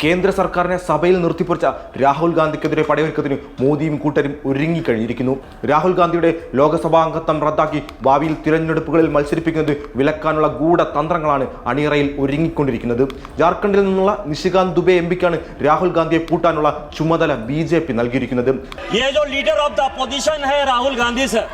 കേന്ദ്ര സർക്കാരിനെ സഭയിൽ നിർത്തിപ്പൊറിച്ച രാഹുൽ ഗാന്ധിക്കെതിരെ പടയൊരുക്കത്തിന് മോദിയും കൂട്ടരും ഒരുങ്ങിക്കഴിഞ്ഞിരിക്കുന്നു രാഹുൽ ഗാന്ധിയുടെ ലോക്സഭാ അംഗത്വം റദ്ദാക്കി ഭാവിയിൽ തിരഞ്ഞെടുപ്പുകളിൽ മത്സരിപ്പിക്കുന്നത് വിലക്കാനുള്ള ഗൂഢതന്ത്രങ്ങളാണ് അണിയറയിൽ ഒരുങ്ങിക്കൊണ്ടിരിക്കുന്നത് ജാർഖണ്ഡിൽ നിന്നുള്ള നിഷികാന്ത് ദുബെ എം പിക്കാണ് രാഹുൽ ഗാന്ധിയെ പൂട്ടാനുള്ള ചുമതല ബി ജെ പി നൽകിയിരിക്കുന്നത് ये जो लीडर ऑफ द अपोजिशन है राहुल गांधी सर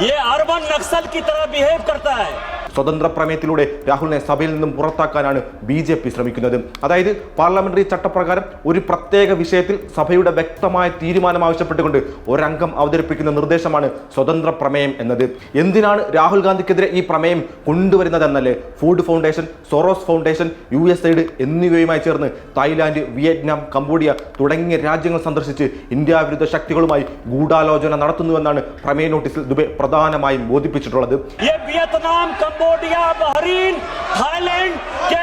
ये अर्बन नक्सल की तरह बिहेव करता है സ്വതന്ത്ര പ്രമേയത്തിലൂടെ രാഹുലിനെ സഭയിൽ നിന്നും പുറത്താക്കാനാണ് ബി ജെ പി ശ്രമിക്കുന്നത്. അതായത് പാർലമെന്ററി ചട്ടപ്രകാരം ഒരു പ്രത്യേക വിഷയത്തിൽ സഭയുടെ വ്യക്തമായ തീരുമാനം ആവശ്യപ്പെട്ടുകൊണ്ട് ഒരംഗം അവതരിപ്പിക്കുന്ന നിർദ്ദേശമാണ് സ്വതന്ത്ര പ്രമേയം എന്നത്. എന്തിനാണ് രാഹുൽ ഗാന്ധിക്കെതിരെ ഈ പ്രമേയം കൊണ്ടുവരുന്നതെന്നല്ലേ? Food foundation Soros foundation U S aid എന്നിവയുമായി ചേർന്ന് തായ്ലാന്റ് വിയറ്റ്നാം കംബോഡിയ തുടങ്ങിയ രാജ്യങ്ങൾ സന്ദർശിച്ച് ഇന്ത്യ വിരുദ്ധ ശക്തികളുമായി ഗൂഢാലോചന നടത്തുന്നുവെന്നാണ് പ്രമേയ നോട്ടീസിൽ ദുബെ പ്രധാനമായും ബോധിപ്പിച്ചിട്ടുള്ളത്. വിയറ്റ്നാം کمبوڈیا بحرین تھائی لینڈ کے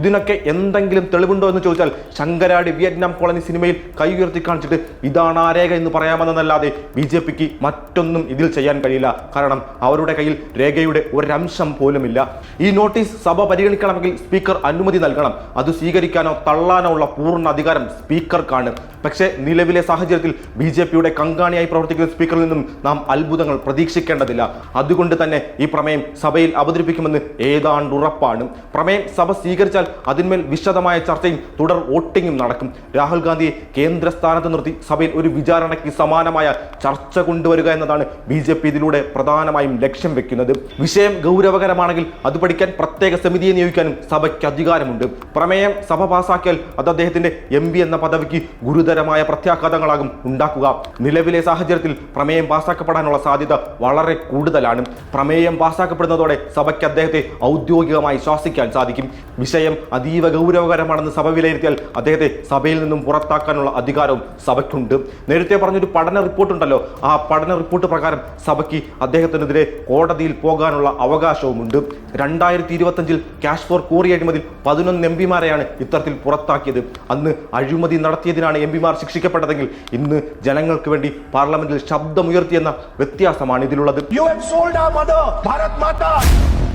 ഇതിനൊക്കെ എന്തെങ്കിലും തെളിവുണ്ടോ എന്ന് ചോദിച്ചാൽ ശങ്കരാടി വിയറ്റ്നാം കോളനി സിനിമയിൽ കൈ ഉയർത്തി കാണിച്ചിട്ട് ഇതാണ് ആ രേഖ എന്ന് പറയാമെന്നല്ലാതെ ബി ജെ പിക്ക് മറ്റൊന്നും ഇതിൽ ചെയ്യാൻ കഴിയില്ല. കാരണം അവരുടെ കയ്യിൽ രേഖയുടെ ഒരംശം പോലുമില്ല. ഈ നോട്ടീസ് സഭ പരിഗണിക്കണമെങ്കിൽ സ്പീക്കർ അനുമതി നൽകണം. അത് സ്വീകരിക്കാനോ തള്ളാനോ ഉള്ള പൂർണ അധികാരം സ്പീക്കർക്കാണ്. പക്ഷേ നിലവിലെ സാഹചര്യത്തിൽ ബി ജെ പിയുടെ കങ്കാണിയായി പ്രവർത്തിക്കുന്ന സ്പീക്കറിൽ നിന്നും നാം അത്ഭുതങ്ങൾ പ്രതീക്ഷിക്കേണ്ടതില്ല. അതുകൊണ്ട് തന്നെ ഈ പ്രമേയം സഭയിൽ അവതരിപ്പിക്കുമെന്ന് ഏതാണ്ട് ഉറപ്പാണ് പ്രമേയം സഭ സ്വീകരിച്ചാൽ അതിന്മേൽ വിശദമായ ചർച്ചയും തുടർ വോട്ടിംഗും നടക്കും. രാഹുൽ ഗാന്ധിയെ കേന്ദ്ര സ്ഥാനത്ത് നിർത്തി സഭയിൽ ഒരു വിചാരണയ്ക്ക് സമാനമായ ചർച്ച കൊണ്ടുവരിക എന്നതാണ് ബി ജെ പി ഇതിലൂടെ പ്രധാനമായും ലക്ഷ്യം വെക്കുന്നത്. വിഷയം ഗൗരവകരമാണെങ്കിൽ അത് പഠിക്കാൻ പ്രത്യേക സമിതിയെ നിയോഗിക്കാനും സഭയ്ക്ക് അധികാരമുണ്ട്. പ്രമേയം സഭ പാസാക്കിയാൽ അത് അദ്ദേഹത്തിന്റെ എം എന്ന പദവിക്ക് ഗുരുതരമായ പ്രത്യാഘാതങ്ങളാകും ഉണ്ടാക്കുക. നിലവിലെ സാഹചര്യത്തിൽ പ്രമേയം പാസാക്കപ്പെടാനുള്ള സാധ്യത വളരെ കൂടുതലാണ്. പ്രമേയം പാസാക്കപ്പെടുന്നതോടെ സഭയ്ക്ക് അദ്ദേഹത്തെ ഔദ്യോഗികമായി ശ്വാസിക്കാൻ സാധിക്കും. വിഷയം അതീവ ഗൗരവകരമാണെന്ന് സഭ വിലയിരുത്തിയാൽ അദ്ദേഹത്തെ സഭയിൽ നിന്നും പുറത്താക്കാനുള്ള അധികാരവും സഭയ്ക്കുണ്ട്. നേരത്തെ പറഞ്ഞൊരു പഠന റിപ്പോർട്ട് ഉണ്ടല്ലോ. ആ പഠന റിപ്പോർട്ട് പ്രകാരം സഭയ്ക്ക് അദ്ദേഹത്തിനെതിരെ കോടതിയിൽ പോകാനുള്ള അവകാശവുമുണ്ട്. രണ്ടായിരത്തി ഇരുപത്തഞ്ചിൽ ക്യാഷ് ഫോർ കോറി അഴിമതി പതിനൊന്ന് എം പിമാരെയാണ് ഇത്തരത്തിൽ പുറത്താക്കിയത്. അന്ന് അഴിമതി നടത്തിയതിനാണ് എം പിമാർ ശിക്ഷിക്കപ്പെട്ടതെങ്കിൽ ഇന്ന് ജനങ്ങൾക്ക് വേണ്ടി പാർലമെന്റിൽ ശബ്ദമുയർത്തിയെന്ന വ്യത്യാസമാണ് ഇതിലുള്ളത്. You have sold our mother, Bharat Mata.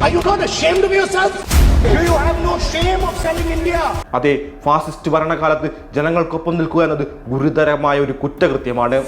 Are you not ashamed of yourself? അതെ ഫാസിസ്റ്റ് ഭരണകാലത്ത് ജനങ്ങൾക്കൊപ്പം നിൽക്കുക എന്നത് ഗുരുതരമായ ഒരു കുറ്റകൃത്യമാണ്.